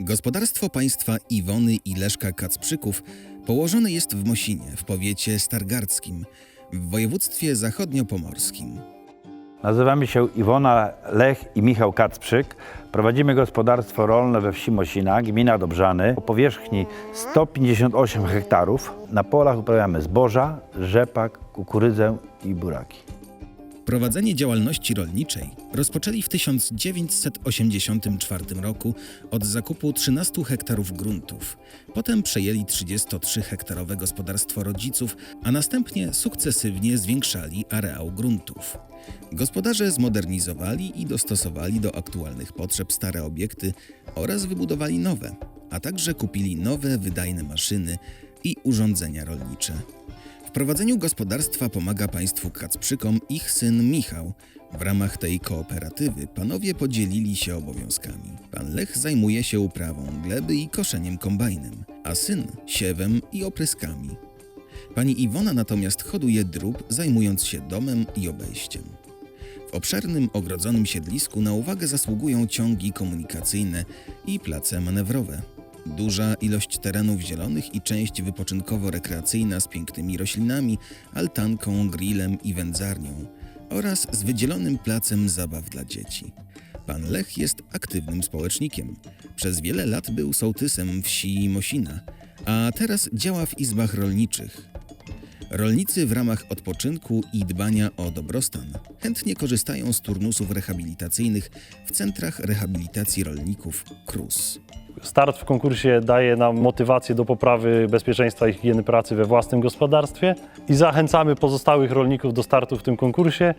Gospodarstwo państwa Iwony i Leszka Kacprzyków położone jest w Mosinie, w powiecie stargardzkim, w województwie zachodniopomorskim. Nazywamy się Iwona Lech i Michał Kacprzyk. Prowadzimy gospodarstwo rolne we wsi Mosina, gmina Dobrzany, o powierzchni 158 hektarów. Na polach uprawiamy zboża, rzepak, kukurydzę i buraki. Prowadzenie działalności rolniczej rozpoczęli w 1984 roku od zakupu 13 hektarów gruntów. Potem przejęli 33-hektarowe gospodarstwo rodziców, a następnie sukcesywnie zwiększali areał gruntów. Gospodarze zmodernizowali i dostosowali do aktualnych potrzeb stare obiekty oraz wybudowali nowe, a także kupili nowe, wydajne maszyny i urządzenia rolnicze. Prowadzeniu gospodarstwa pomaga państwu Kacprzykom ich syn Michał. W ramach tej kooperatywy panowie podzielili się obowiązkami. Pan Lech zajmuje się uprawą gleby i koszeniem kombajnem, a syn siewem i opryskami. Pani Iwona natomiast hoduje drób, zajmując się domem i obejściem. W obszernym, ogrodzonym siedlisku na uwagę zasługują ciągi komunikacyjne i place manewrowe. Duża ilość terenów zielonych i część wypoczynkowo-rekreacyjna z pięknymi roślinami, altanką, grillem i wędzarnią oraz z wydzielonym placem zabaw dla dzieci. Pan Lech jest aktywnym społecznikiem. Przez wiele lat był sołtysem wsi Mosina, a teraz działa w izbach rolniczych. Rolnicy w ramach odpoczynku i dbania o dobrostan chętnie korzystają z turnusów rehabilitacyjnych w centrach rehabilitacji rolników KRUS. Start w konkursie daje nam motywację do poprawy bezpieczeństwa i higieny pracy we własnym gospodarstwie i zachęcamy pozostałych rolników do startu w tym konkursie.